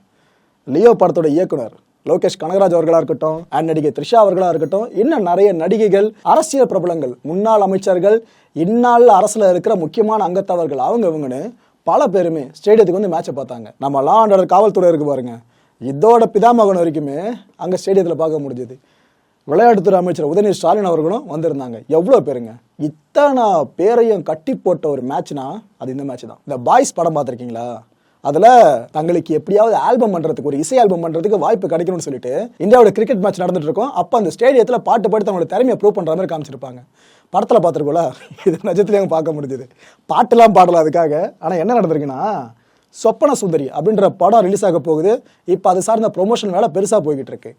லியோ படத்தோட இயக்குனர் லோகேஷ் கனகராஜ் அவர்களா இருக்கட்டும் அண்ட் நடிகை த்ரிஷா அவர்களா இருக்கட்டும் இன்னும் நிறைய நடிகைகள் அரசியல் பிரபலங்கள் முன்னாள் அமைச்சர்கள் இந்நாளில் அரசுல இருக்கிற முக்கியமான அங்கத்தவர்கள் அவங்க இவங்கன்னு பல பேருமே ஸ்டேடியத்துக்கு வந்து மேட்சை பார்த்தாங்க. நம்ம லா அண்ட் ஆர்டர் காவல்துறை இருக்கு பாருங்க. இதோட பிதாமகன் வரைக்குமே அங்க ஸ்டேடியத்தில் பார்க்க முடிஞ்சது. விளையாட்டுத்துறை அமைச்சர் உதயநிதி ஸ்டாலின் அவர்களும் வந்திருந்தாங்க. எவ்வளோ பேருங்க? இத்தனை பேரையும் கட்டி போட்ட ஒரு மேட்ச்னா அது இந்த மேட்ச் தான். இந்த பாய்ஸ் படம் பார்த்துருக்கீங்களா? அதில் தங்களுக்கு எப்படியாவது ஆல்பம் பண்ணுறதுக்கு ஒரு இசை ஆல்பம் பண்ணுறதுக்கு வாய்ப்பு கிடைக்கணும்னு சொல்லிட்டு இந்தியாவோட கிரிக்கெட் மேட்ச் நடந்துட்டு இருக்கும். அப்போ அந்த ஸ்டேடியத்தில் பாட்டு பாடி தங்களோட திறமையை ப்ரூவ் பண்ணுற மாதிரி காமிச்சிருப்பாங்க. படத்தில் பார்த்துருக்கோல இது நிஜத்துலேயும் பார்க்க முடிஞ்சது. பாட்டெல்லாம் பாடலாம் அதுக்காக. ஆனால் என்ன நடந்திருக்குன்னா சொப்பன சுந்தரி அப்படின்ற படம் ரிலீஸ் ஆக போகுது. இப்போ அது சார்ந்த ப்ரொமோஷன் வேலை பெருசாக போய்கிட்டு இருக்கு.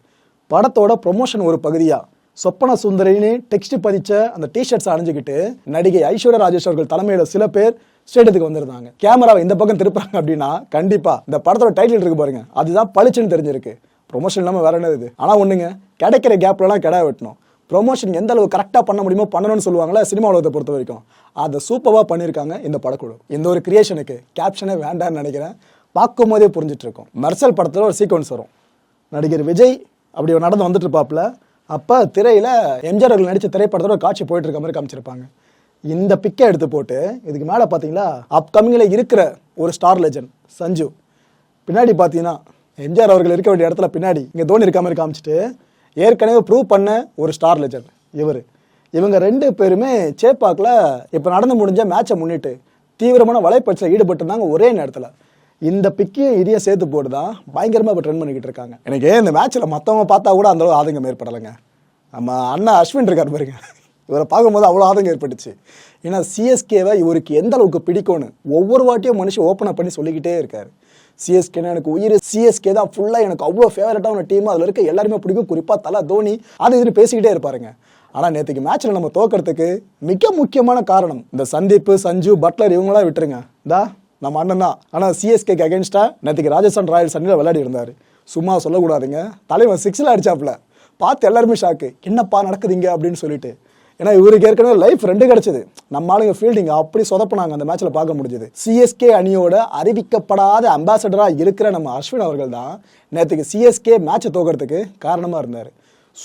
படத்தோட ப்ரொமோஷன் ஒரு பகுதியாக சொப்பன சுந்தரின்னு டெக்ஸ்ட் பதிச்ச அந்த டிஷர்ட்ஸ் அணிஞ்சுக்கிட்டு நடிகை ஐஸ்வர்யா ராஜேஷ் அவர்கள் சில பேர் ஸ்டேடியத்துக்கு வந்திருந்தாங்க. கேமராவை இந்த பக்கம் திருப்புறாங்க அப்படின்னா கண்டிப்பா இந்த படத்தோட டைட்டில் இருக்கு பாருங்க. அதுதான் பளிச்சுன்னு தெரிஞ்சிருக்கு. ப்ரொமோஷன் இல்லாமல் வேற என்னது? இது ஆனால் ஒண்ணுங்க கிடைக்கிற கேப்லலாம் கிடா வெட்டணும். ப்ரொமோஷன் எந்த அளவு கரெக்டாக பண்ண முடியுமோ பண்ணணும்னு சொல்லுவாங்களே சினிமா உலகத்தை பொறுத்த வரைக்கும். அதை சூப்பராக பண்ணியிருக்காங்க இந்த படக்குழு. இந்த ஒரு கிரியேஷனுக்கு கேப்ஷனே வேண்டாம்னு நினைக்கிறேன். பார்க்கும் போதே புரிஞ்சிட்டு இருக்கும் மெர்சல் படத்தில் ஒரு சீக்வன்ஸ் வரும். நடிகர் விஜய் அப்படி நடந்து வந்துட்டு இருப்பாப்புல. அப்போ திரையில் எம்ஜிஆர் அவர்கள் நடித்த திரைப்படத்தோட காட்சி போயிட்டு இருக்க மாதிரி காமிச்சிருப்பாங்க. இந்த பிக்கை எடுத்து போட்டு இதுக்கு மேலே பார்த்தீங்களா அப்கமிங்கில் இருக்கிற ஒரு ஸ்டார் லெஜண்ட் சஞ்சு. பின்னாடி பார்த்தீங்கன்னா எம்ஜிஆர் அவர்கள் இருக்க வேண்டிய இடத்துல பின்னாடி இங்கே தோனி இருக்காமல் மாதிரி காமிச்சிட்டு ஏற்கனவே ப்ரூவ் பண்ண ஒரு ஸ்டார் லெஜண்ட் இவர். இவங்க ரெண்டு பேருமே சேப்பாக்கில் இப்போ நடந்து முடிஞ்ச மேட்சை முன்னிட்டு தீவிரமான வலைப்பயிற்சியில் ஈடுபட்டிருந்தாங்க ஒரே நேரத்தில். இந்த பிக்கையும் இதையும் சேர்த்து போட்டு தான் பயங்கரமாக இப்போ ட்ரெண்ட் பண்ணிக்கிட்டு இருக்காங்க. எனக்கு இந்த மேட்ச்சில் மற்றவங்க பார்த்தா கூட அந்தளவு ஆதங்கம் ஏற்படலைங்க? நம்ம அண்ணா அஸ்வின் இருக்கார் பாருங்க. இவரை பார்க்கும்போது அவ்வளோ ஆதங்கம் ஏற்பட்டுச்சு. ஏன்னா சிஎஸ்கேவை இவருக்கு எந்த அளவுக்கு பிடிக்கும்னு ஒவ்வொரு வாட்டியும் மனுஷன் ஓப்பன் பண்ணி சொல்லிக்கிட்டே இருக்கார். சிஎஸ்கேனா எனக்கு உயிர் சிஎஸ்கே தான் ஃபுல்லாக எனக்கு அவ்வளோ ஃபேவரட்டான டீம் அதில் இருக்க எல்லாருமே பிடிக்கும். குறிப்பாக தலை தோனி அது இதுன்னு பேசிக்கிட்டே இருப்பாருங்க. ஆனால் நேற்றுக்கு மேட்ச்சில் நம்ம தோக்கிறதுக்கு மிக முக்கியமான காரணம் இந்த சந்தீப் சஞ்சு பட்லர் இவங்களாம் விட்டுருங்க. இந்தா நம்ம அண்ணன் தான். ஆனால் சிஎஸ்கேக்கு அகேன்ஸ்டாக நேற்றுக்கு ராஜஸ்தான் ராயல்ஸ் அணியில் விளையாடி இருந்தார். சும்மா சொல்லக்கூடாதுங்க. தலைவன் சிக்ஸில் அடிச்சாப்புல. பார்த்து எல்லாருமே ஷாக்கு என்னப்பா நடக்குதுங்க அப்படின்னு சொல்லிட்டு. ஏன்னா இவருக்கு ஏற்கனவே லைஃப் ரெண்டு கிடைச்சது. நம்ம ஆளுங்க ஃபீல்டிங் அப்படி சொதப்பினாங்க அந்த மேட்ச்ல பார்க்க முடிஞ்சது. சிஎஸ்கே அணியோட அறிவிக்கப்படாத அம்பாசடரா இருக்கிற நம்ம அஸ்வின் அவர்கள் தான் நேற்றுக்கு சிஎஸ்கே மேட்சை தோக்கிறதுக்கு காரணமா இருந்தார்.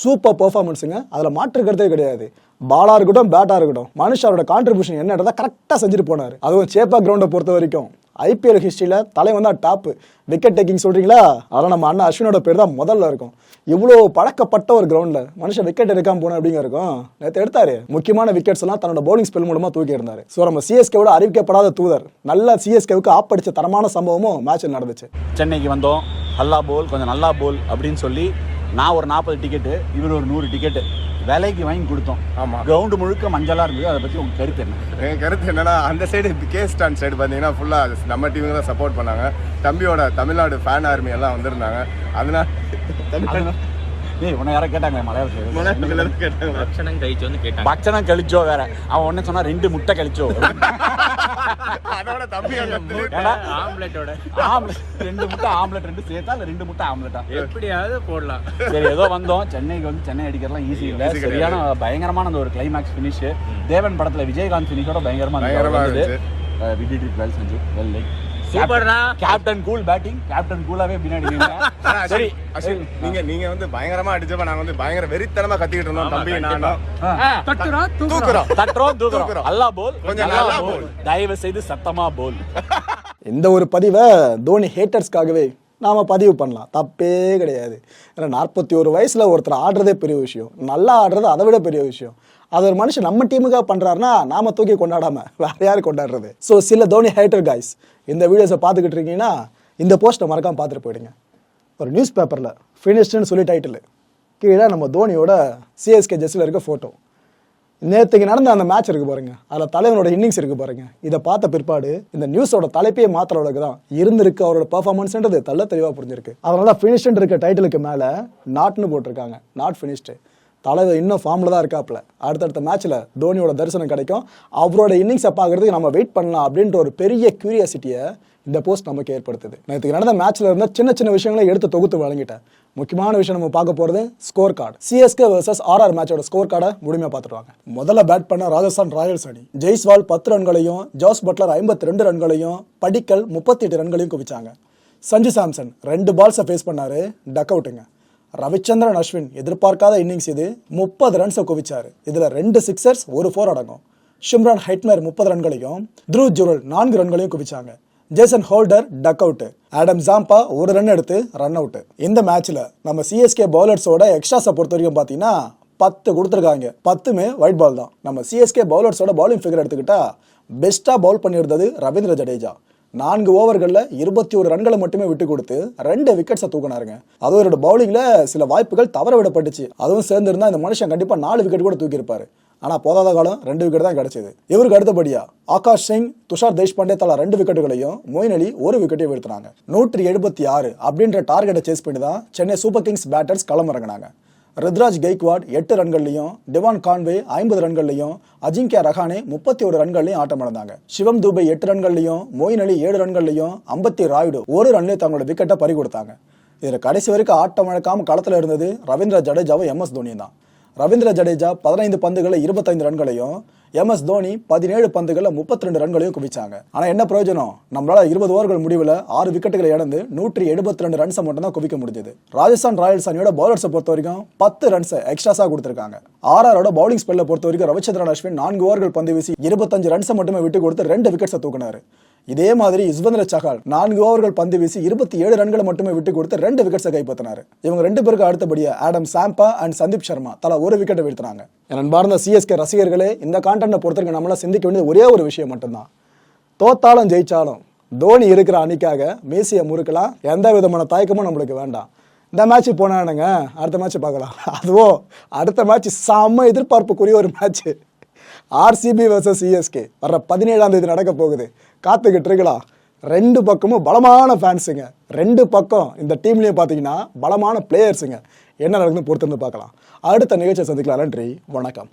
சூப்பர் பெர்ஃபார்மன்ஸுங்க அதில் மாற்று கருத்தே கிடையாது. பாலாக இருக்கட்டும் பேட்டா இருக்கட்டும் மனுஷாரோட கான்ட்ரிபியூஷன் என்னன்றதை கரெக்டாக செஞ்சுட்டு போனார். அதுவும் சேப்பா கிரவுண்டை பொறுத்த வரைக்கும் ஐபிஎல் ஹிஸ்ட்ரியில் தலைவன் தான் டாப்பு விக்கெட் டேக்கிங் சொல்கிறீங்களா அதெல்லாம் நம்ம அண்ணா அஸ்வினோட பேர் தான் முதல்ல இருக்கும். இவ்வளோ பழக்கப்பட்ட ஒரு கிரவுண்டில் மனுஷன் விக்கெட் எடுக்காம போன அப்படிங்க இருக்கும். நேற்று எடுத்தாரு. முக்கியமான விக்கெட்ஸ் எல்லாம் தன்னோட பவுலிங் ஸ்பெல் மூலமாக தூக்கி இருந்தார் ஸோ நம்ம சிஎஸ்கேவோட அறிவிக்கப்படாத தூதர் நல்ல சிஎஸ்கேவுக்கு ஆப்படிச்ச தரமான சம்பவமும் மேட்சில் நடந்துச்சு. சென்னைக்கு வந்தோம். நல்லா போல் கொஞ்சம் நல்லா போல் அப்படின்னு சொல்லி நான் ஒரு நாற்பது டிக்கெட்டு இவர் ஒரு நூறு டிக்கெட்டு விலைக்கு வாங்கி கொடுத்தோம். ஆமா. கிரவுண்டு முழுக்க மஞ்சளா இருந்தது. அதை பத்தி உங்க கருத்து என்ன? என் கருத்து என்னன்னா அந்த சைடு கே ஸ்டாண்ட் சைடு பார்த்தீங்கன்னா ஃபுல்லாக நம்ம டீமுக்கு தான் சப்போர்ட் பண்ணாங்க. தம்பியோட தமிழ்நாடு ஃபேன் ஆர்மி எல்லாம் வந்திருந்தாங்க. அதனால ஏய் உன்னை யாரோ கேட்டாங்க? மலையாளத்தில் கேட்டாங்க. பட்சணம் கழிச்சோ வேற. அவன் ஒன்னு சொன்னா ரெண்டு முட்டை கழிச்சோ. அதோட ஆம்லெட்டோட. ஆம்லெட் ரெண்டு முட்டை ஆம்லெட் ரெண்டு சேர்த்தா இல்ல ரெண்டு முட்டை ஆம்லெட்டா? எப்படியாவது போடலாம். சரி ஏதோ வந்தோம். சென்னைக்கு வந்து சென்னை அடிக்கிறலாம் ஈஸி சரியான பயங்கரமான அந்த ஒரு கிளைமேக்ஸ் ஃபினிஷ் தேவன் படத்துல விஜயகாந்த் ஃபினிஷோட பயங்கரமா பயங்கரமா இருந்துச்சு. we did it well, சூப்பர்டா கேப்டன் கூல் பேட்டிங் கேப்டன் கூலாவே பின்னாடி சரி நீங்க நீங்க வந்து பயங்கரமா அடிச்சப்ப நாங்க வந்து பயங்கர வெறித்தனமா கத்திக்கிட்டு இருந்தோம் தம்பி. நானும். தூக்குறோம். தட்டுறோம் தூக்குறோம். அல்லா போல் கொஞ்சம் நல்லா நல்லா போல் போல். தயவு செய்து சத்தமா போல் இந்த ஒரு பதிவை தோனி ஹேட்டர்ஸ்க்காகவே நாம் பதிவு பண்ணலாம். தப்பே கிடையாது. ஏன்னா நாற்பத்தி ஒரு வயசில் ஒருத்தர் ஆடுறதே பெரிய விஷயம். நல்லா ஆடுறது அதை விட பெரிய விஷயம். அது ஒரு மனுஷன் நம்ம டீமுக்காக பண்ணுறாருனா நாம தூக்கி கொண்டாடாமல் வேற யார் கொண்டாடுறது? ஸோ சில தோனி ஹேட்டர் காய்ஸ் இந்த வீடியோஸை பார்த்துக்கிட்டு இருக்கீங்கன்னா இந்த போஸ்ட்டை மறக்காமல் பார்த்துட்டு போயிடுங்க. ஒரு நியூஸ் பேப்பரில் ஃபினிஷ்டுன்னு சொல்லி டைட்டில் கீழே நம்ம தோனியோட சிஎஸ்கே ஜெஸ்ஸில் இருக்க ஃபோட்டோ நேற்றுக்கு நடந்த அந்த மேட்ச் இருக்கு பாருங்க. அதில் தலைவனோட இன்னிங்ஸ் இருக்கு பாருங்க. இதை பார்த்த பிற்பாடு இந்த நியூஸோட தலைப்பையே மாத்திர அளவுக்கு தான் இருந்திருக்கு அவரோட பெர்ஃபார்மன்ஸ்ன்றது தள்ள தெளிவாக புரிஞ்சிருக்கு. அதனால ஃபினிஷ்டுன்னு இருக்க டைட்டிலுக்கு மேலே நாட்னு போட்டிருக்காங்க. நாட் ஃபினிஷ்டு தலைவர் இன்னும் ஃபார்மில் தான் இருக்காப்ல அடுத்தடுத்த மேட்ச்சில் தோனியோட தரிசனம் கிடைக்கும். அவரோட இன்னிங்ஸை பார்க்கறதுக்கு நம்ம வெயிட் பண்ணலாம் அப்படின்ற ஒரு பெரிய கியூரியாசிட்டியை இந்த போஸ்ட் நமக்கு ஏற்படுத்துது. நேற்றுக்கு நடந்த மேட்ச்சில் இருந்த சின்ன சின்ன விஷயங்களை எடுத்து தொகுத்து வழங்கிட்டேன். முக்கியமான விஷயம் நம்ம பார்க்க போகிறது score card CSK versus RR மேட்சோட ஸ்கோர் கார்டை முழுமையாக பார்த்துருவாங்க முதல்ல பேட் பண்ண ராஜஸ்தான் ராயல்ஸ் அணி. ஜெய்ஸ்வால் பத்து ரன்களையும் ஜோஸ் பட்லர் ஐம்பத்தி ரெண்டு ரன்களையும் படிக்கல் முப்பத்தி எட்டு ரன்களையும் குவிச்சாங்க. சஞ்சு சாம்சன் ரெண்டு பால்ஸை ஃபேஸ் பண்ணாரு. டக் அவுட்டுங்க ரவிச்சந்திரன் அஸ்வின் எதிர்பார்க்காத இன்னிங்ஸ் இது. முப்பது ரன்ஸை குவிச்சார். இதில் ரெண்டு சிக்ஸர்ஸ் ஒரு ஃபோர் அடங்கும். ஷிம்ரான் ஹைட்மர் முப்பது ரன்களையும் த்ரூ ஜுரல் நான்கு ரன்களையும் குவிச்சாங்க. Jason Holder duck out Adam Zampa ஒரு ரன் எடுத்து ரன் அவுட் இந்த மேட்ச்ல நம்ம சிஎஸ்கே பவுலர்ஸோட எக்ஸ்ட்ராஸை பொறுத்த வரைக்கும் பார்த்தீங்கன்னா பத்து கொடுத்துருக்காங்க. பத்துமே ஒயிட் பால் தான். நம்ம சிஎஸ்கே பவுலர்ஸோட பவுலிங் ஃபிகர் எடுத்துக்கிட்டா பெஸ்ட்டாக பவுல் பண்ணியிருந்தது ரவீந்திர ஜடேஜா. நான்கு ஓவர்களில் இருபத்தி ஒரு ரன்களை மட்டுமே விட்டு கொடுத்து ரெண்டு விக்கெட்ஸை தூக்கினாருங்க. அதுவும் இவரோட பவுலிங்கில் சில வாய்ப்புகள் தவற விடப்பட்டுச்சு. அதுவும் சேர்ந்திருந்தா இந்த மனுஷன் கண்டிப்பாக நாலு விக்கெட் கூட தூக்கியிருப்பாரு. ஆனால் போதாத காலம் ரெண்டு விக்கெட் தான் கிடைச்சது. இவருக்கு அடுத்தபடியா ஆகாஷ் சிங் துஷார் தேஷ்பாண்டே தலா ரெண்டு விக்கெட்டுகளையும் மொயின் அலி ஒரு விக்கெட்டையும் வீழ்த்தினாங்க. நூற்றி எழுபத்தி ஆறு அப்படின்ற டார்கெட்டை சேஸ் பண்ணி தான் சென்னை சூப்பர் கிங்ஸ் பேட்டர்ஸ் களமிறங்கினாங்க. ருத்ராஜ் கெய்க்வாட் எட்டு ரன்கள்லையும் டிவான் கான்வே ஐம்பது ரன்கள்லையும் அஜிங்கியா ரஹானே முப்பத்தி ஒரு ரன்கள்லையும் ஆட்டம் இழந்தாங்க சிவம் தூபை எட்டு ரன்கள்லையும் மொயின் அலி ஏழு ரன்கள்லையும் அம்பத்தி ராயுடு ஒரு ரன்லேயும் தங்களோட விக்கெட்டை பறி கொடுத்தாங்க இதில் கடைசி வரைக்கும் ஆட்டம் இழக்காம களத்தில் இருந்தது ரவீந்திர ஜடேஜாவும் எம் எஸ் தோனியும் தான். ரவீந்திர ஜடேஜா பதினைந்து பந்துகளில் இருபத்தைந்து ரன்களையும் எம் எஸ் தோனி பதினேழு பந்துகளில் முப்பத்தி ரெண்டு ரன்களையும் குவிச்சாங்க. ஆனால் என்ன பிரயோஜனம்? நம்மளால இருபது ஓவர்கள் முடிவில் ஆறு விக்கெட்டுகளை இழந்து நூற்றி எழுபத்தி ரெண்டு ரன்ஸை மட்டும் தான் குவிக்க முடிஞ்சது. ராஜஸ்தான் ராயல்ஸ் அணியோட பவுலர்ஸை பொறுத்த வரைக்கும் பத்து ரன்ஸை எக்ஸ்ட்ராஸாக கொடுத்துருக்காங்க. ஆர்ஆரோட பவுலிங் ஸ்பெல்ல பொறுத்த வரைக்கும் ரவிச்சந்திரன் அஸ்வின் நான்கு ஓவர்கள் பந்து வீசி இருபத்தஞ்சு ரன்ஸை மட்டுமே விட்டு கொடுத்து ரெண்டு விக்கெட்ஸை தூக்கினாரு. இதே மாதிரி யுஸ்வந்திர சஹால் நான்கு ஓவர்கள் பந்து வீசி இருபத்தி ஏழு ரன்களை மட்டுமே விட்டு கொடுத்து ரெண்டு விக்கெட்ஸை கைப்பற்றினார். இவங்க ரெண்டு பேருக்கு அடுத்தபடியாக Adam Zampa and Sandeep Sharma தலா ஒரு விக்கெட்டை வீழ்த்தினாங்க. என் அன்பார்ந்த சிஎஸ்கே ரசிகர்களே இந்த கான்டென்ட்டை பொறுத்தவரைக்கும் நம்மளாம் சிந்திக்க வேண்டியது ஒரே ஒரு விஷயம் மட்டும்தான். தோத்தாலும் ஜெயித்தாலும் தோனி இருக்கிற அணிக்காக மேசியை முறுக்கலாம். எந்த விதமான தயக்கமும் நம்மளுக்கு வேண்டாம். இந்த மேட்ச் போனானுங்க அடுத்த மேட்ச் பார்க்கலாம். அதுவோ அடுத்த மேட்ச் செம்ம எதிர்பார்ப்புக்குரிய ஒரு மேட்ச் ஆர்சிபி வர்சஸ் சிஎஸ்கே வர்ற பதினேழாம் தேதி நடக்க போகுது. காத்துக்கிட்டு இருக்கலாம் ரெண்டு பக்கமும் பலமான ஃபேன்ஸுங்க ரெண்டு பக்கம் இந்த டீம்லேயும் பார்த்தீங்கன்னா பலமான பிளேயர்ஸுங்க என்ன நடக்குதுன்னு பொறுத்திருந்து பார்க்கலாம். அடுத்த நிகழ்ச்சியை சந்திக்கலாம் நன்றி வணக்கம்.